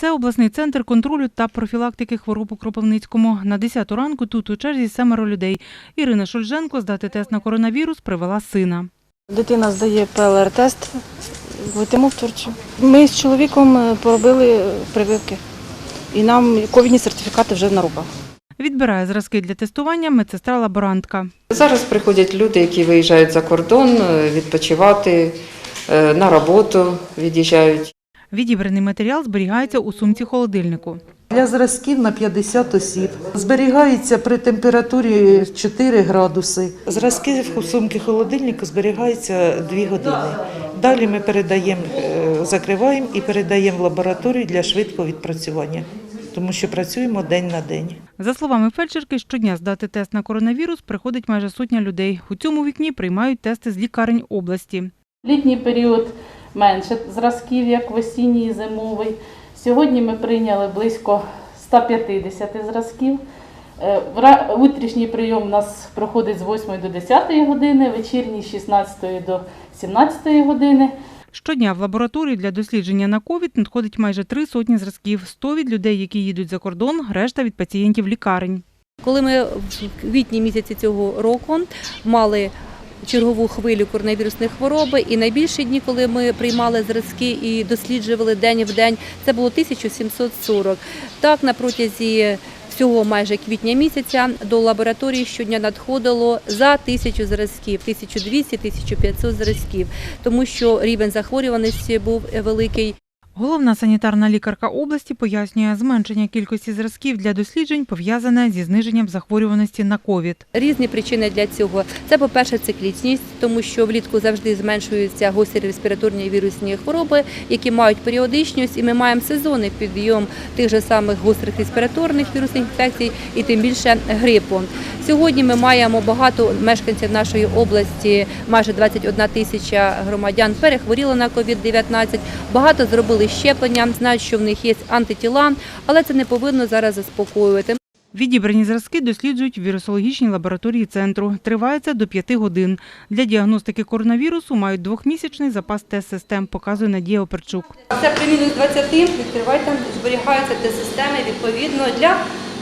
Це обласний центр контролю та профілактики хвороб у Кропивницькому. На 10 ранку тут у черзі семеро людей. Ірина Шульженко здати тест на коронавірус привела сина. Дитина здає ПЛР-тест, летимо в Турцію. Ми з чоловіком е, поробили прививки. І нам ковідні сертифікати вже на руках. Відбирає зразки для тестування медсестра-лаборантка. Зараз приходять люди, які виїжджають за кордон е, відпочивати, е, на роботу від'їжджають. Відібраний матеріал зберігається у сумці холодильнику. Для зразків на 50 осіб. Зберігається при температурі 4 градуси. Зразки в сумки холодильнику зберігаються 2 години. Далі ми передаємо, е, закриваємо і передаємо в лабораторію для швидкого відпрацювання, тому що працюємо день на день. За словами фельдшерки, щодня здати тест на коронавірус приходить майже сотня людей. У цьому вікні приймають тести з лікарень області. Літній період менше зразків, як в осінній і зимовий. Сьогодні ми прийняли близько 150 зразків. Е, Утрішній прийом у нас проходить з 8 до 10 години, вечірній з 16 до 17 години. Щодня в лабораторію для дослідження на ковід надходить майже три сотні зразків. 100 від людей, які їдуть за кордон, решта від пацієнтів лікарень. Коли ми в квітні місяці цього року мали чергову хвилю коронавірусної хвороби, і найбільші дні, коли ми приймали зразки і досліджували день в день, це було 1740. Так, на протязі всього майже квітня місяця до лабораторії щодня надходило за тисячу зразків, 1200-1500 зразків, тому що рівень захворюваності був великий. Головна санітарна лікарка області пояснює, зменшення кількості зразків для досліджень пов'язане зі зниженням захворюваності на ковід. Різні причини для цього. Це, по-перше, циклічність, тому що влітку завжди зменшуються гострі респіраторні вірусні хвороби, які мають періодичність, і ми маємо сезонний підйом тих же самих гострих респіраторних вірусних інфекцій і тим більше грипу. Сьогодні ми маємо багато мешканців нашої області, майже 21 тисяча громадян перехворіли на COVID-19, багато зробили щеплення, знають, що в них є антитіла, але це не повинно зараз заспокоювати. Відібрані зразки досліджують в вірусологічній лабораторії центру. Триває це до 5 годин. Для діагностики коронавірусу мають двохмісячний запас тест-систем, показує Надія Оперчук. Це при мінус 20, відкривайте, зберігаються ті системи відповідно для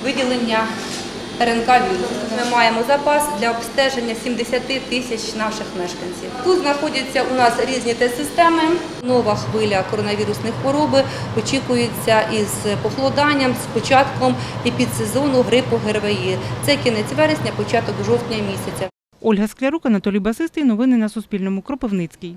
виділення РНК вірусу. Ми маємо запас для обстеження 70 тисяч наших мешканців. Тут знаходяться у нас різні тест-системи. Нова хвиля коронавірусної хвороби очікується із похолоданням, з початком епідсезону грипу ГРВІ. Це кінець вересня, початок жовтня місяця. Ольга Склярук, Анатолій Басистий. Новини на Суспільному. Кропивницький.